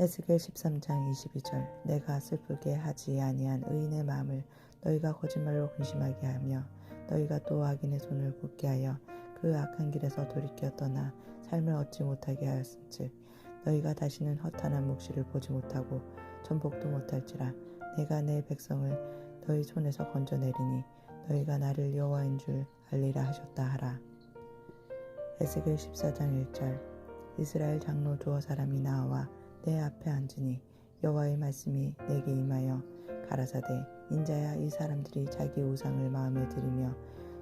에스겔 13장 22절 내가 슬프게 하지 아니한 의인의 마음을 너희가 거짓말로 근심하게 하며 너희가 또 악인의 손을 굳게 하여 그 악한 길에서 돌이켜 떠나 삶을 얻지 못하게 하였음즉 너희가 다시는 허탄한 묵시를 보지 못하고 전복도 못할지라. 내가 내 백성을 너희 손에서 건져내리니 너희가 나를 여호와인 줄 알리라 하셨다 하라. 에스겔 14장 1절 이스라엘 장로 두어 사람이 나와 내 앞에 앉으니 여호와의 말씀이 내게 임하여 가라사대 인자야 이 사람들이 자기 우상을 마음에 들이며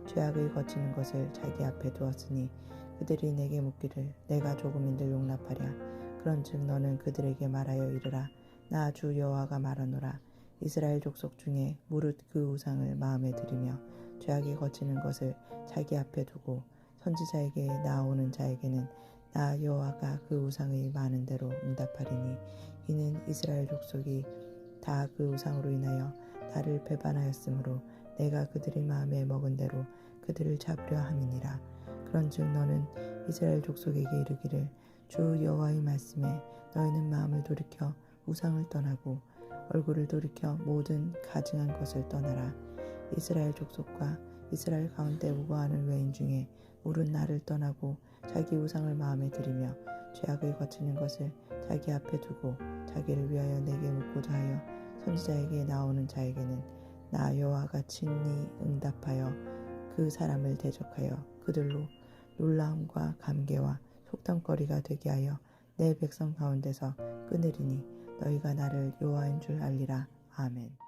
죄악을 거치는 것을 자기 앞에 두었으니 그들이 내게 묻기를 내가 조금인들 용납하랴. 그런즉 너는 그들에게 말하여 이르라. 나 주 여호와가 말하노라. 이스라엘 족속 중에 무릇 그 우상을 마음에 들이며 죄악에 거치는 것을 자기 앞에 두고 선지자에게 나오는 자에게는 나 여호와가 그 우상의 많은 대로 응답하리니 이는 이스라엘 족속이 다 그 우상으로 인하여 나를 배반하였으므로 내가 그들의 마음에 먹은 대로 그들을 잡으려 함이니라. 그런즉 너는 이스라엘 족속에게 이르기를 주 여호와의 말씀에 너희는 마음을 돌이켜 우상을 떠나고 얼굴을 돌이켜 모든 가증한 것을 떠나라. 이스라엘 족속과 이스라엘 가운데 우거하는 외인 중에 물은 나를 떠나고 자기 우상을 마음에 들이며 죄악을 거치는 것을 자기 앞에 두고 자기를 위하여 내게 묻고자 하여 선지자에게 나오는 자에게는 나 여호와가 친히 응답하여 그 사람을 대적하여 그들로 놀라움과 감개와 속담거리가 되게 하여 내 백성 가운데서 끊으리니 너희가 나를 여호와인 줄 알리라 아멘.